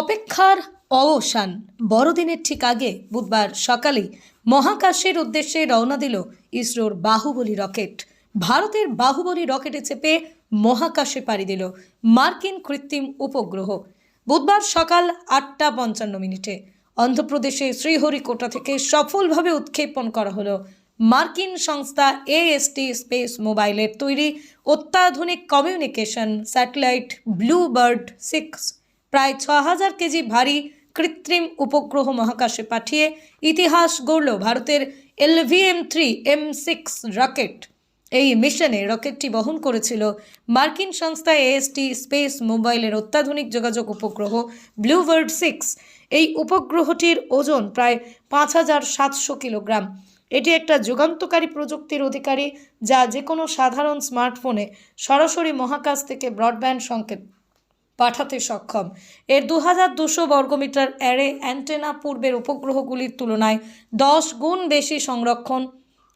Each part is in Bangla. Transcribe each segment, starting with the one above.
অপেক্ষার অবসান বড়দিনের ঠিক আগে বুধবার সকালেই মহাকাশের উদ্দেশ্যে রওনা দিল ইসরোর বাহুবলী রকেট। ভারতের বাহুবলী রকেটে চেপে মহাকাশে পাড়ি দিল মার্কিন কৃত্রিম উপগ্রহ। বুধবার সকাল আটটা পঞ্চান্ন মিনিটে অন্ধ্রপ্রদেশে শ্রীহরিকোটা থেকে সফলভাবে উৎক্ষেপণ করা হলো। মার্কিন সংস্থা এএসটি স্পেস মোবাইলের তৈরি অত্যাধুনিক communication satellite blue bird six. প্রায় ছ হাজার কেজি ভারী কৃত্রিম উপগ্রহ মহাকাশে পাঠিয়ে ইতিহাস গড়ল ভারতের LVM three M six rocket. এই মিশনে রকেটটি বহন করেছিল মার্কিন সংস্থা এএসটি স্পেস মোবাইলের অত্যাধুনিক যোগাযোগ উপগ্রহ ব্লুবার্ড সিক্স। এই উপগ্রহটির ওজন প্রায় পাঁচ হাজার সাতশো কিলোগ্রাম। এটি একটা যুগান্তকারী প্রযুক্তির অধিকারী যা যে কোনো সাধারণ স্মার্টফোনে সরাসরি মহাকাশ থেকে ব্রডব্যান্ড সংকেত পাঠাতে সক্ষম। এর দু হাজার দুশো বর্গমিটার অ্যারে অ্যান্টেনা পূর্বের উপগ্রহগুলির তুলনায় দশ গুণ বেশি সংরক্ষণ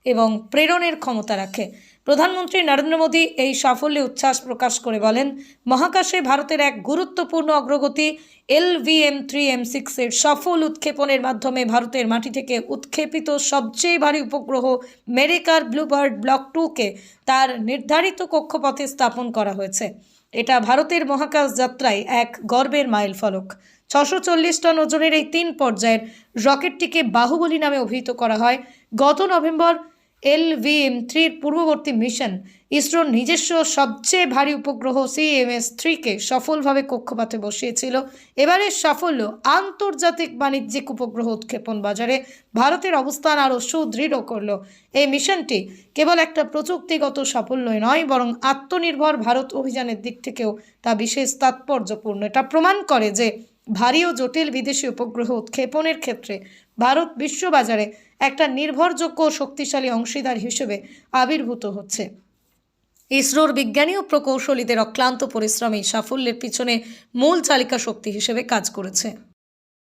এবং প্রেরণের ক্ষমতা রাখে। প্রধানমন্ত্রী নরেন্দ্র মোদী এই সাফল্যে উচ্ছ্বাস প্রকাশ করে বলেন, মহাকাশে ভারতের এক গুরুত্বপূর্ণ অগ্রগতি এলভিএম থ্রি এম সিক্সের সফল উৎক্ষেপণের মাধ্যমে ভারতের মাটি থেকে উৎক্ষেপিত সবচেয়ে ভারী উপগ্রহ মেরিকার ব্লুবার্ড ব্লক টুকে তার নির্ধারিত কক্ষপথে স্থাপন করা হয়েছে। এটা ভারতের মহাকাশ যাত্রায় এক গর্বের মাইল ফলক। ছশো চল্লিশ টন ওজনের এই তিন পর্যায়ের রকেটটিকে বাহুবলী নামে অভিহিত করা হয়। গত নভেম্বর এলভিএম থ্রির পূর্ববর্তী মিশন, ইসরোর নিজস্ব সবচেয়ে ভারী উপগ্রহ সিএমএস থ্রিকে সফলভাবে কক্ষপথে বসিয়েছিল। এবারের সাফল্য আন্তর্জাতিক বাণিজ্যিক উপগ্রহ উৎক্ষেপণ বাজারে ভারতের অবস্থান আরও সুদৃঢ় করল। এই মিশনটি কেবল একটা প্রযুক্তিগত সাফল্যই নয়, বরং আত্মনির্ভর ভারত অভিযানের দিক থেকেও তা বিশেষ তাৎপর্যপূর্ণ। এটা প্রমাণ করে যে ভারী ও জটিল বিদেশি উপগ্রহ উৎক্ষেপণের ক্ষেত্রে ভারত বিশ্ববাজারে একটা নির্ভরযোগ্য ও শক্তিশালী অংশীদার হিসেবে আবির্ভূত হচ্ছে। ইসরোর বিজ্ঞানী ও প্রকৌশলীদের অক্লান্ত পরিশ্রমেই সাফল্যের পিছনে মূল চালিকা শক্তি হিসেবে কাজ করেছে।